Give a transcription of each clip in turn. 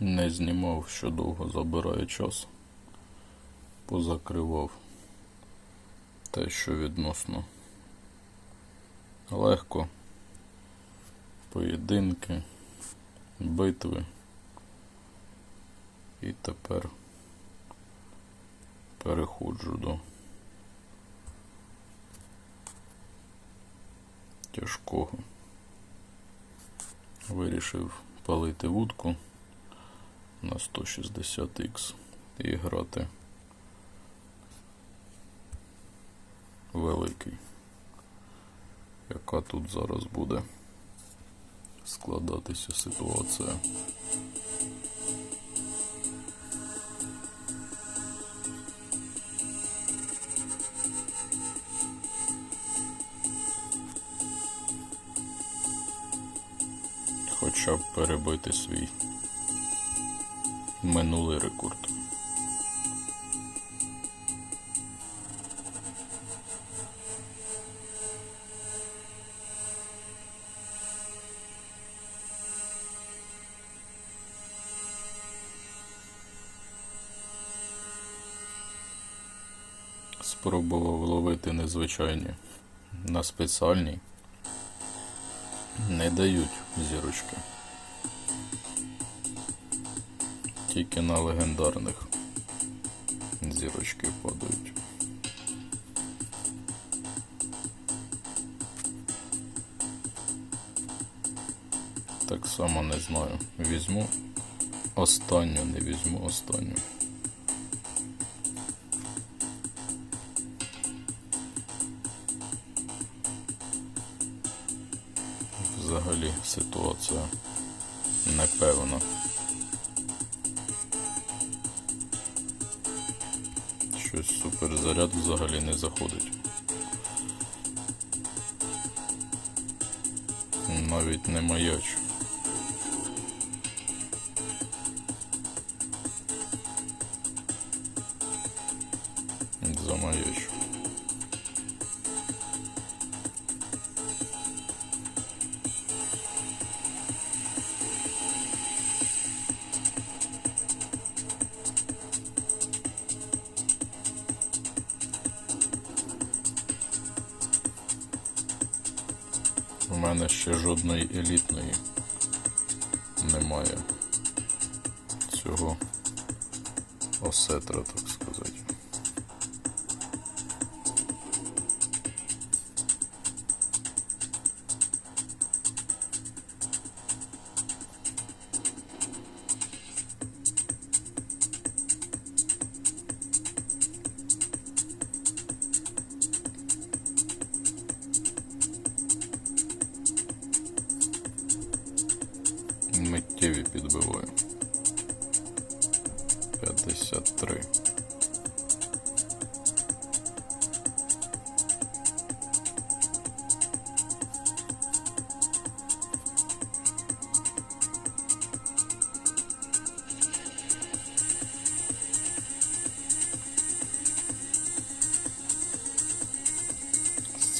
Не знімав, що довго забирає час. Позакривав те, що відносно легко. Поєдинки, битви. І тепер переходжу до тяжкого. Вирішив палити вудку на 160х і грати великий. Яка тут зараз буде складатися ситуація? Хоча б перебити свій минулий рекорд. Спробував ловити незвичайні на спеціальній. Не дають зірочки. Тільки на легендарних зірочки падають. Так само не знаю. Візьму останню, не візьму останню. Взагалі ситуація непевна. Суперзаряд взагалі не заходить. Навіть не маяч.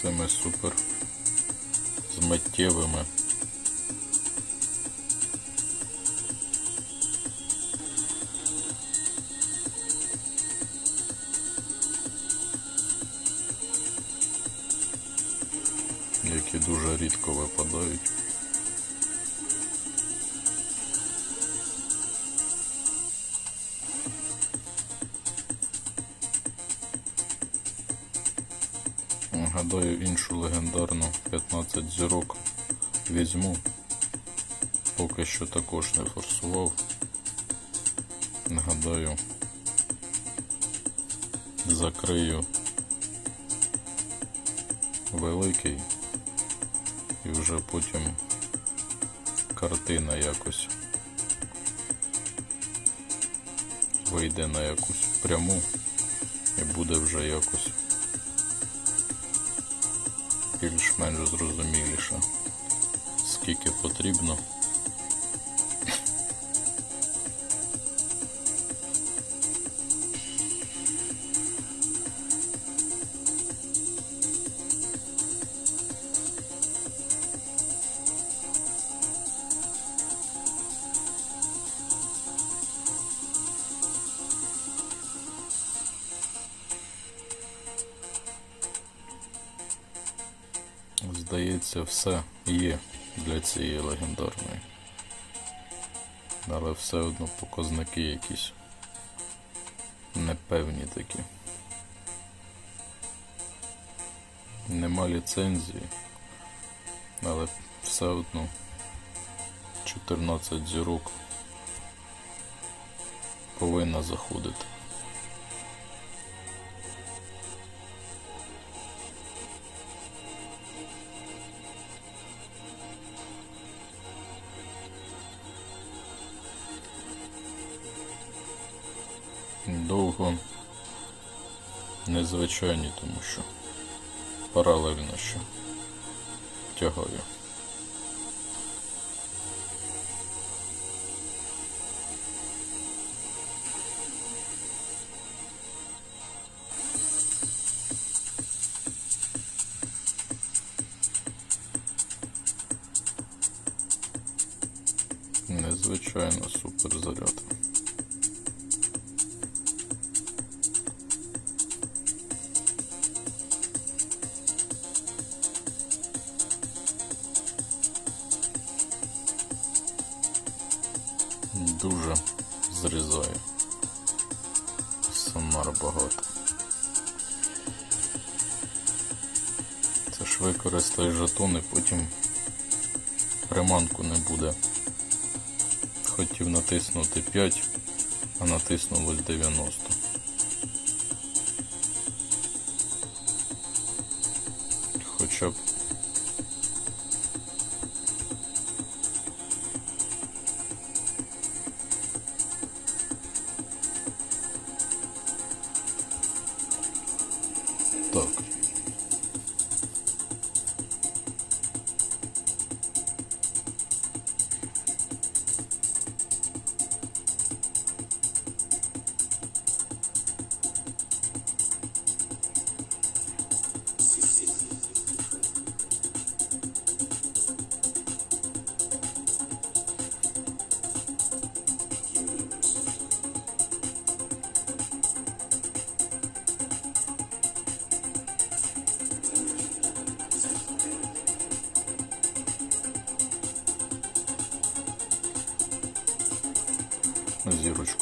Цими супер з миттєвими. які дуже рідко випадають. Гадаю, іншу легендарну 15 зірок візьму. Поки що також не форсував. Гадаю, закрию великий і вже потім картина якось вийде на якусь пряму і буде вже якось більш-менш зрозуміліше, скільки потрібно. Це все є для цієї легендарної. Але все одно показники якісь непевні такі. Нема ліцензії, але все одно 14 зірок повинна заходити. Довго незвичайні, тому що паралельно ще тягаю. Сонар багато. Це ж використай жетони, потім приманку не буде. Хотів натиснути 5, а натиснулось 90.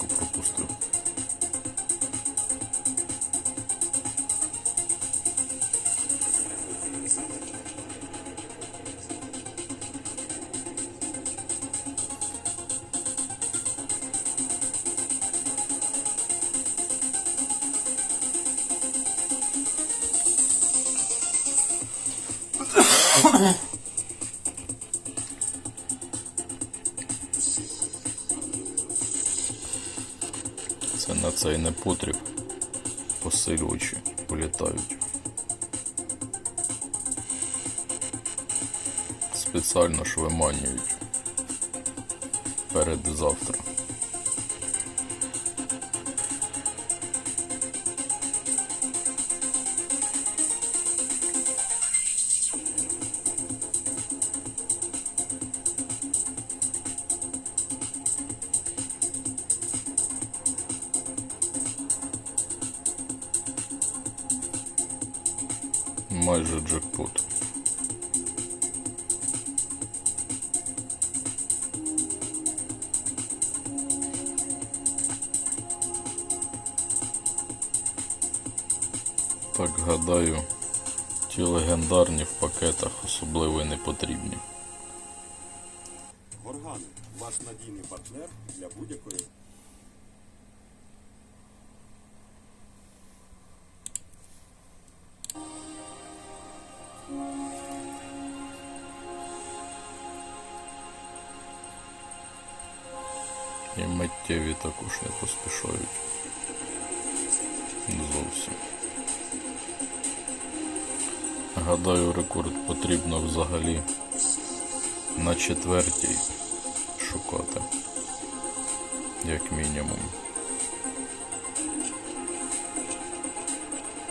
Зірочку пропустив. Це цей непотріб посилювачі політають. Спеціально ж виманюють перед завтра. Майже джекпот. Так гадаю, ті легендарні в пакетах особливо й не потрібні. Горган ваш надійний партнер для будь-якої І миттєві також не поспішають. Зовсім. Гадаю, рекорд потрібно взагалі на четвертій шукати. Як мінімум.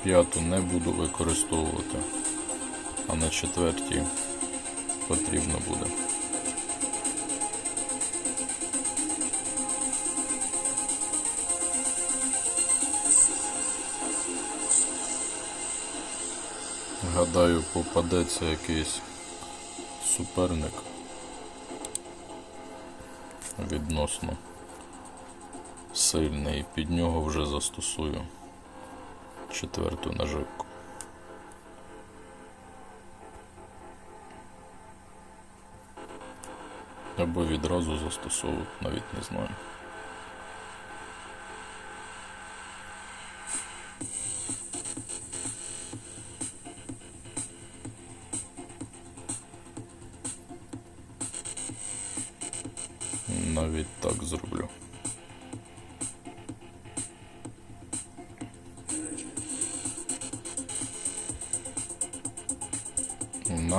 П'яту не буду використовувати, а на четвертій потрібно буде. Гадаю, попадеться якийсь суперник відносно сильний, під нього вже застосую четверту наживку. Або відразу застосовувати, навіть не знаю.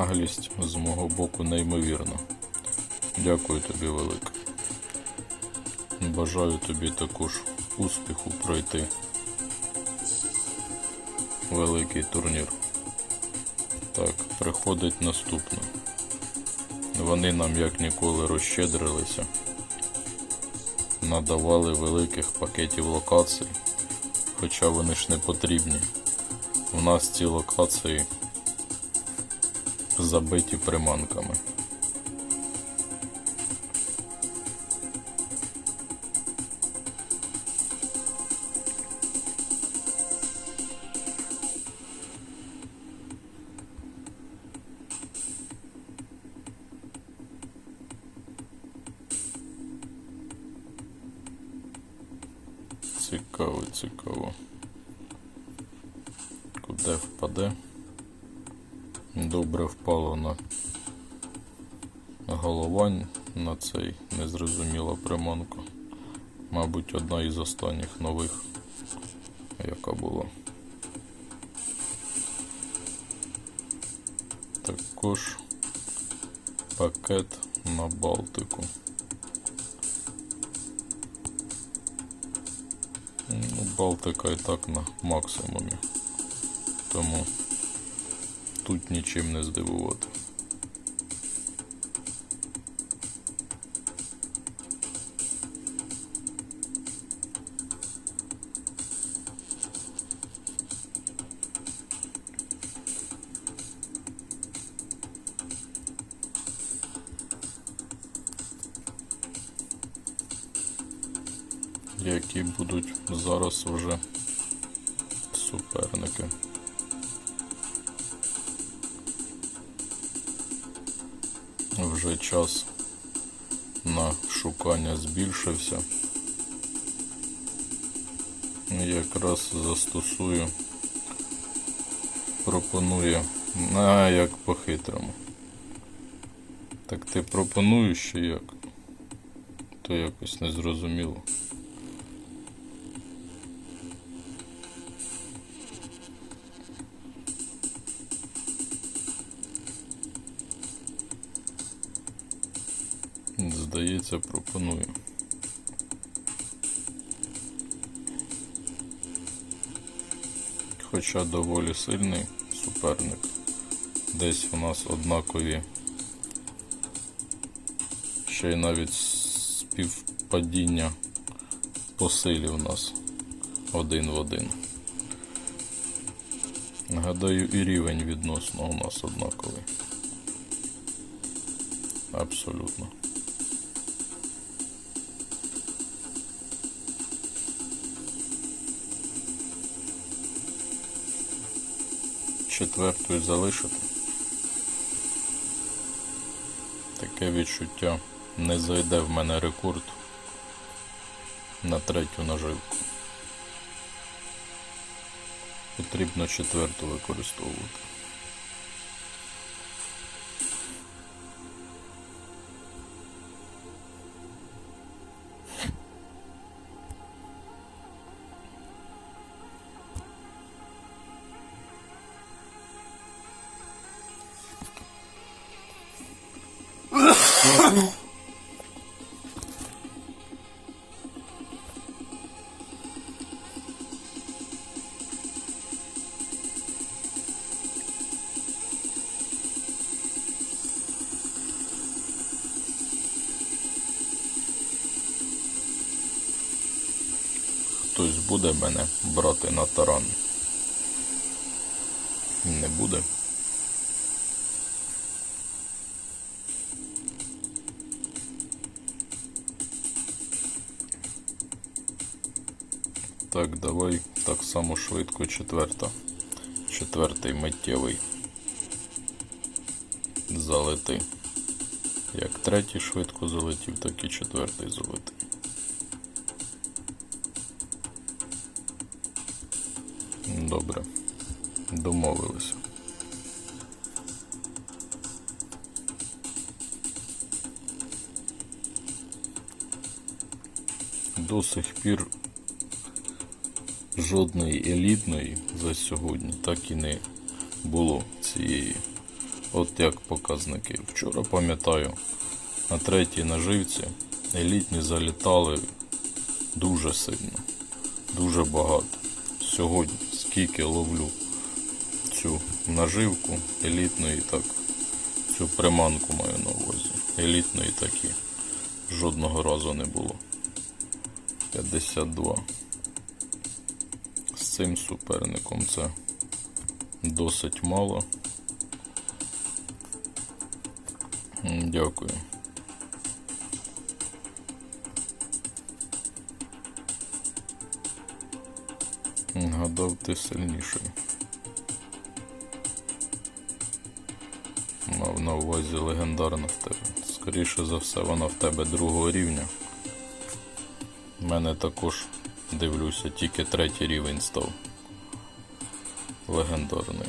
Наглість з мого боку неймовірна. Дякую тобі велике. Бажаю тобі також успіху пройти великий турнір. Так, приходить наступне. Вони нам як ніколи розщедрилися, надавали великих пакетів локацій, хоча вони ж не потрібні. У нас ці локації забиті приманками. Цікаво, цікаво. Куди впаде? Добре впало на головань на цей незрозуміла приманка. Мабуть, одна із останніх нових, яка була. Також пакет на Балтику. Ну, Балтика і так на максимумі. Тому тут нічим не здивувати. Шукання збільшився. Якраз застосую, пропонує, а як по-хитрому. Так ти пропонуєш чи як? То якось незрозуміло. Здається, пропоную. Хоча доволі сильний суперник. Десь у нас однакові. Ще й навіть співпадіння по силі нас один в один. Гадаю, і рівень відносно у нас однаковий. Абсолютно. Четвертою залишити. Таке відчуття не зайде в мене рекорд на третю наживку. Потрібно четверту використовувати. Хтось буде мене брати на таран. Так, давай так само швидко четверта. Четвертий миттєвий. Залети. Як третій швидко залетів, так і четвертий залетив. Добре. Домовилися. До сих пір жодної елітної за сьогодні так і не було цієї. От як показники. Вчора пам'ятаю, на третій наживці елітні залітали дуже сильно, дуже багато. Сьогодні скільки ловлю цю наживку елітної, так цю приманку маю на увазі. Елітної такі жодного разу не було. 52. Цим суперником це досить мало. Дякую. Гадав, ти сильніший. Мав на увазі легендарна в тебе. Скоріше за все, вона в тебе другого рівня. У мене також дивлюся, тільки третій рівень став. Легендарний.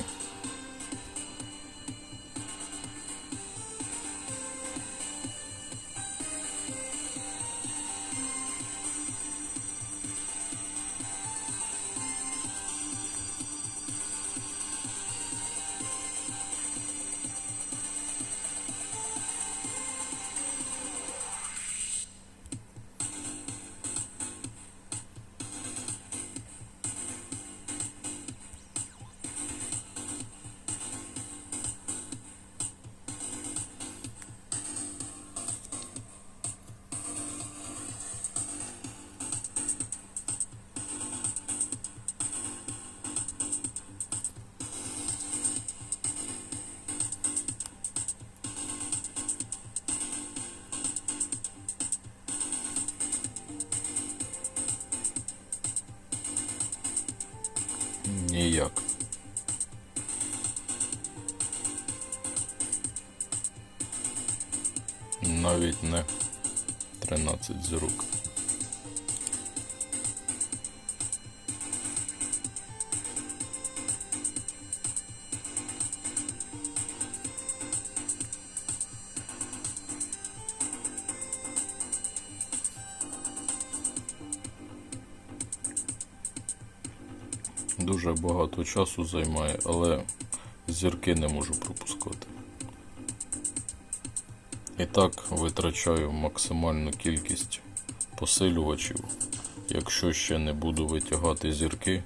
Навіть не 13 з. Дуже багато часу займає, але зірки не можу пропускати. І так витрачаю максимальну кількість посилювачів. Якщо ще не буду витягати зірки,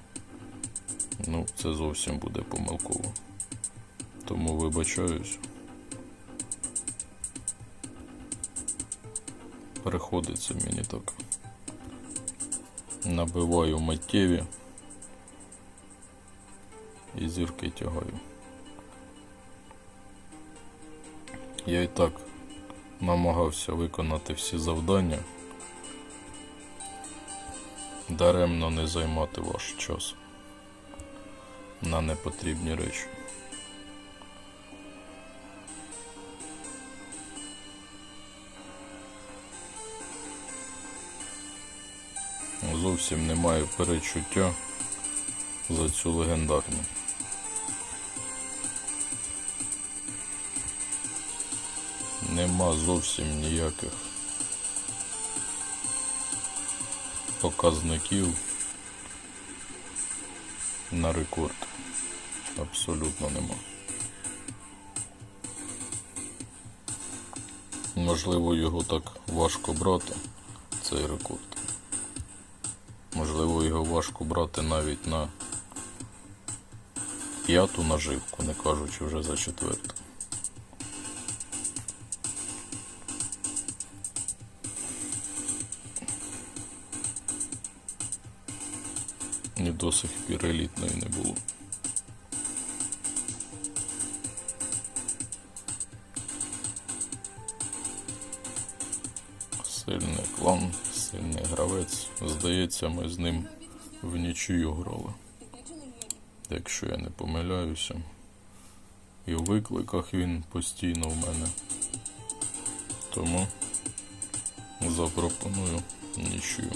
ну це зовсім буде помилково. Тому вибачаюсь. Приходиться мені так. Набиваю миттєві і зірки тягаю. Я і так намагався виконати всі завдання, даремно не займати ваш час на непотрібні речі. Зовсім не маю перечуття за цю легендарну. Нема зовсім ніяких показників на рекорд. Абсолютно нема. Можливо, його так важко брати, цей рекорд. Можливо, його важко брати навіть на п'яту наживку, не кажучи вже за четверту. До сих пір елітної не було. Сильний клан, сильний гравець. Здається, ми з ним в нічию грали. Якщо я не помиляюся. І у викликах він постійно в мене. Тому запропоную нічию.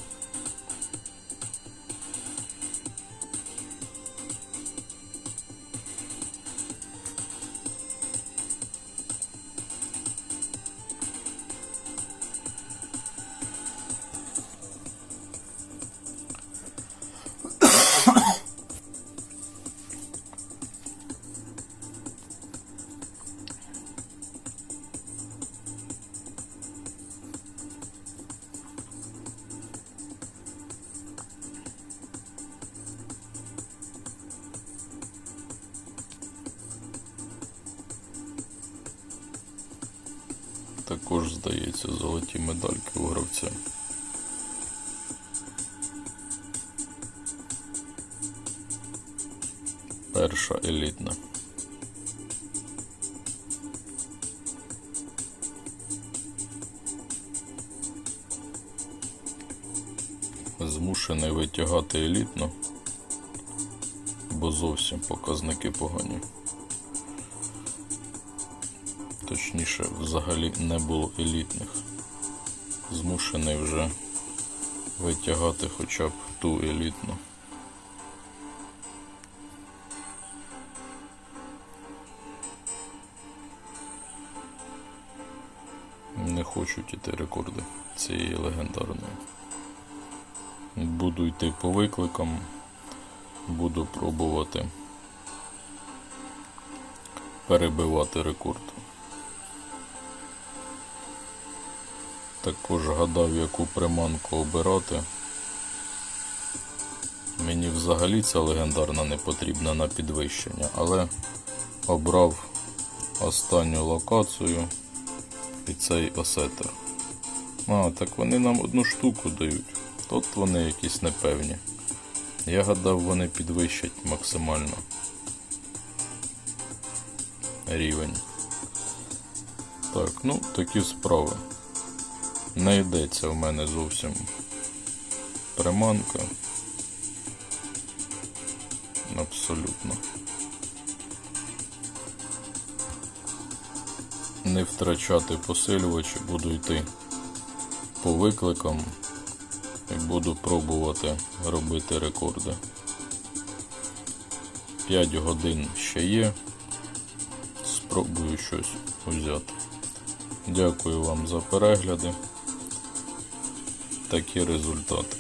Також, здається, золоті медальки у гравця. Перша елітна. Змушений витягати елітну, бо зовсім показники погані. Точніше, взагалі не було елітних. Змушений вже витягати хоча б ту елітну. Не хочуть іти рекорди цієї легендарної. Буду йти по викликам, буду пробувати перебивати рекорд. Також гадав, яку приманку обирати. Мені взагалі ця легендарна не потрібна на підвищення, але обрав останню локацію і цей осетер. А, так вони нам одну штуку дають. Тут вони якісь непевні. Я гадав, вони підвищать максимально рівень. Так, ну такі справи. Не йдеться в мене зовсім приманка. Абсолютно. Не втрачати посилювачі, буду йти по викликам і буду пробувати робити рекорди. 5 годин ще є. Спробую щось взяти. Дякую вам за перегляди. Такі результати.